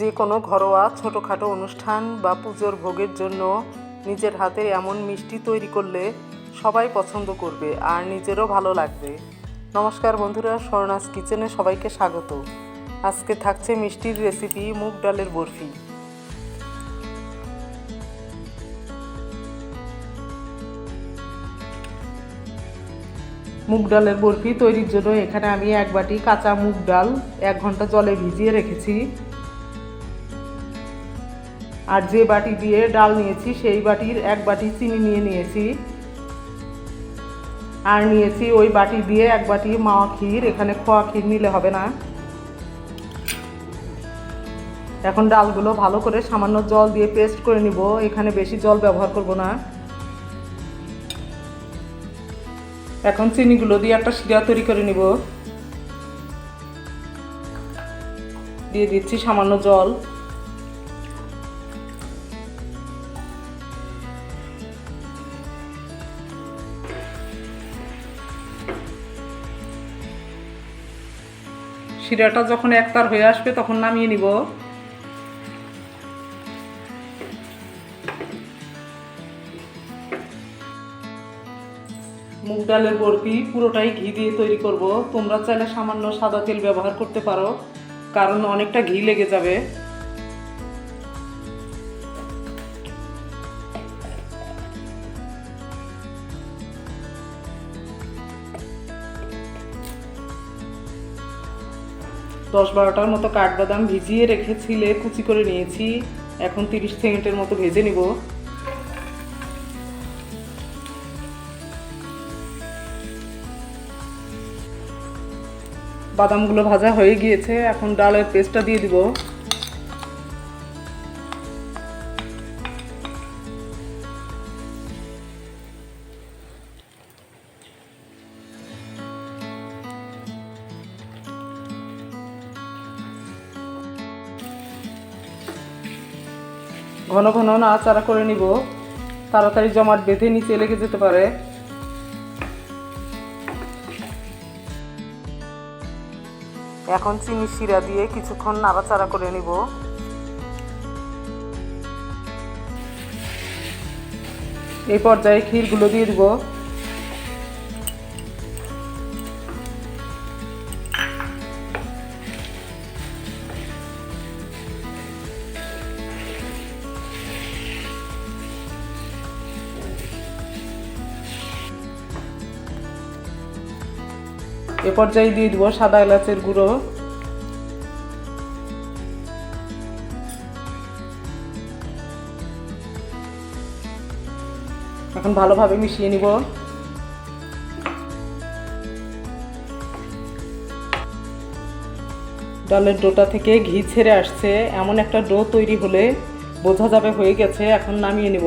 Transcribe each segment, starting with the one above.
যে কোনো ঘরোয়া ছোটোখাটো অনুষ্ঠান বা পুজোর ভোগের জন্য নিজের হাতে এমন মিষ্টি তৈরি করলে সবাই পছন্দ করবে আর নিজেরও ভালো লাগবে। নমস্কার বন্ধুরা, স্বর্ণাস কিচেনে সবাইকে স্বাগত। আজকে থাকছে মিষ্টির রেসিপি মুগ ডালের বরফি। মুগ ডালের বরফি তৈরির জন্য এখানে আমি এক বাটি কাঁচা মুগ ডাল এক ঘণ্টা জলে ভিজিয়ে রেখেছি। আর যে বাটি দিয়ে ডাল নিয়েছি, সেই বাটির এক বাটি চিনি নিয়ে নিয়েছি। আর নিয়েছি ওই বাটি দিয়ে এক বাটি মাওয়া ক্ষীর, এখানে খোয়া ক্ষীর নিলে হবে না। এখন ডালগুলো ভালো করে সামান্য জল দিয়ে পেস্ট করে নিব, এখানে বেশি জল ব্যবহার করব না। এখন চিনিগুলো দিয়ে একটা শিরা তৈরি করে নিব। দিয়ে দিচ্ছি সামান্য জল। শিরাটা যখন একতার হয়ে আসবে, তখন নামিয়ে নিব। মুগ ডালের বরফি পুরোটাই ঘি দিয়ে তৈরি করব। তোমরা চাইলে সামান্য সাদা তেল ব্যবহার করতে পারো, কারণ অনেকটা ঘি লেগে যাবে। দশ বারোটার মতো কাঠবাদাম ভিজিয়ে রেখেছিলে কুচি করে নিয়েছি। এখন তিরিশ সেকেন্ডের মতো ভেজে নিব। বাদামগুলো ভাজা হয়ে গিয়েছে, এখন ডালের পেস্টটা দিয়ে দিব। ঘন ঘন নাড়াচাড়া করে নিব। তাড়াতাড়ি জমাট বেঁধে নিচে লেগে যেতে পারে। এখন চিনি শিরা দিয়ে কিছুক্ষণ নাড়াচাড়া করে নিব। এই পর্যায়ে ক্ষীরগুলো দিয়ে দিব। এ পর্যায়ে দিয়ে দিব সাদা এলাচের গুঁড়ো। এখন ভালোভাবে মিশিয়ে নিব। ডালের ডোটা থেকে ঘি ছেড়ে আসছে। এমন একটা ডো তৈরি হলে বোঝা যাবে হয়ে গেছে। এখন নামিয়ে নিব।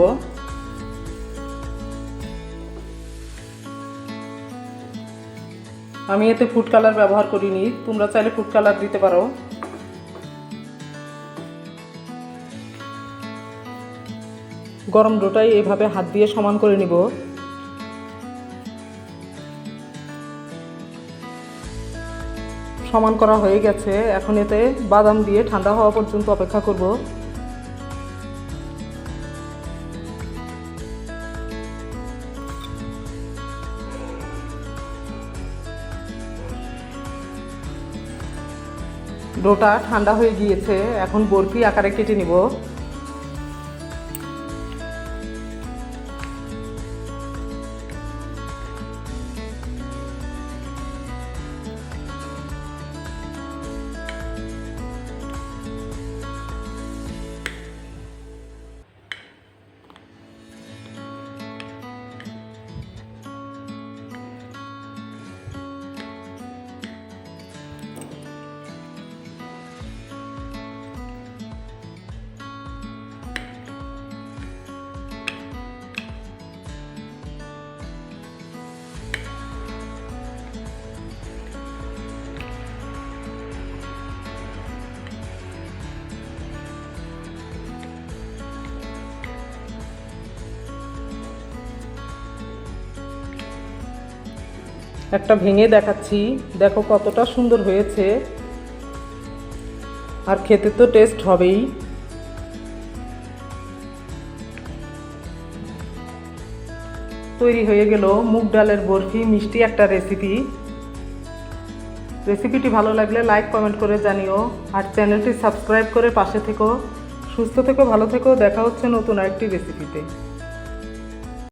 আমি এতে ফুড কালার ব্যবহার করিনি। তোমরা চাইলে ফুড কালার দিতে পারো। গরম ডোটাই এভাবে হাত দিয়ে সমান করে নিব। সমান করা হয়ে গেছে। এখন এতে বাদাম দিয়ে ঠান্ডা হওয়া পর্যন্ত অপেক্ষা করব। ডোটা ঠান্ডা হয়ে গিয়েছে এখন বরফি আকারে কেটে নিব। একটা ভেঙে দেখাচ্ছি। দেখো কতটা সুন্দর হয়েছে। আর খেতে তো টেস্ট হবেই। তৈরি হয়ে গেল মুগ ডালের বরফি মিষ্টি একটা রেসিপি রেসিপিটি ভালো লাগলে লাইক কমেন্ট করে জানিও। আর চ্যানেলটি সাবস্ক্রাইব করে পাশে থেকো। সুস্থ থেকো, ভালো থেকো। দেখা হচ্ছে নতুন আরেকটি রেসিপিতে